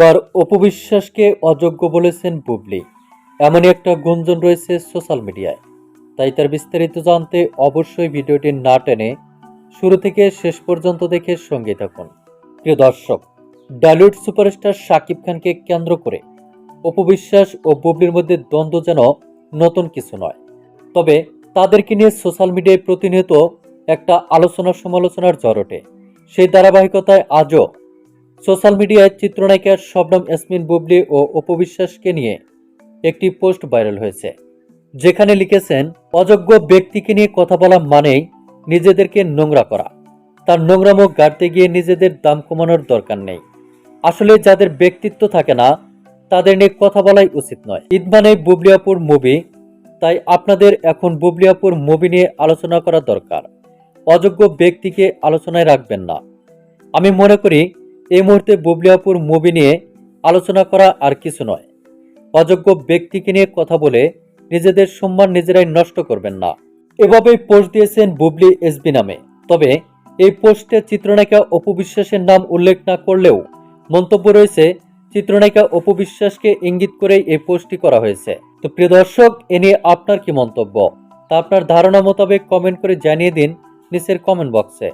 এবার অপবিশ্বাসকে অযোগ্য বলেছেন বুবলি। এমনই একটা গুঞ্জন রয়েছে সোশ্যাল মিডিয়ায়। তাই তার বিস্তারিত জানতে অবশ্যই ভিডিওটি না টেনে শুরু থেকে শেষ পর্যন্ত দেখে সঙ্গে থাকুন। প্রিয় দর্শক, ডালিউড সুপারস্টার শাকিব খানকে কেন্দ্র করে অপবিশ্বাস ও বুবলির মধ্যে দ্বন্দ্ব যেন নতুন কিছু নয়। তবে তাদেরকে নিয়ে সোশ্যাল মিডিয়ায় প্রতিনিয়ত একটা আলোচনা সমালোচনার জরটে সেই ধারাবাহিকতায় আজও সোশ্যাল মিডিয়ায় চিত্রনায়িকা শবনম ইয়াসমিন বুবলি ও অপবিশ্বাসকে নিয়ে একটি পোস্ট ভাইরাল হয়েছে, যেখানে লিখেছেন, অযোগ্য ব্যক্তিকে নিয়ে কথা বলা মানেই নিজেদেরকে নোংরা করা। তার নোংরামো গাড়তে গিয়ে নিজেদের দাম কমানোর দরকার নেই। আসলে যাদের ব্যক্তিত্ব থাকে না, তাদের নিয়ে কথা বলাই উচিত নয়। ঈদ মানে বুবলিয়াপুর মুভি, তাই আপনাদের এখন বুবলিয়াপুর মুভি নিয়ে আলোচনা করা দরকার। অযোগ্য ব্যক্তিকে আলোচনায় রাখবেন না। আমি মনে করি এই মুহূর্তে বুবলিয়াপুর মুভি নিয়ে আলোচনা করা আর কিছু নয়। অযোগ্য ব্যক্তিকে নিয়ে কথা বলে নিজেদের সম্মান নিজেরাই নষ্ট করবেন না। এভাবেই পোস্ট দিয়েছেন বুবলি এসবি নামে। তবে এই পোস্টে চিত্রনায়িকা অপবিশ্বাসের নাম উল্লেখ না করলেও মন্তব্য রয়েছে, চিত্রনায়িকা অপবিশ্বাসকে ইঙ্গিত করেই এই পোস্টটি করা হয়েছে। তো প্রিয় দর্শক, এ নিয়ে আপনার কি মন্তব্য? তা আপনার ধারণা মোতাবেক কমেন্ট করে জানিয়ে দিন নিচের কমেন্ট বক্সে।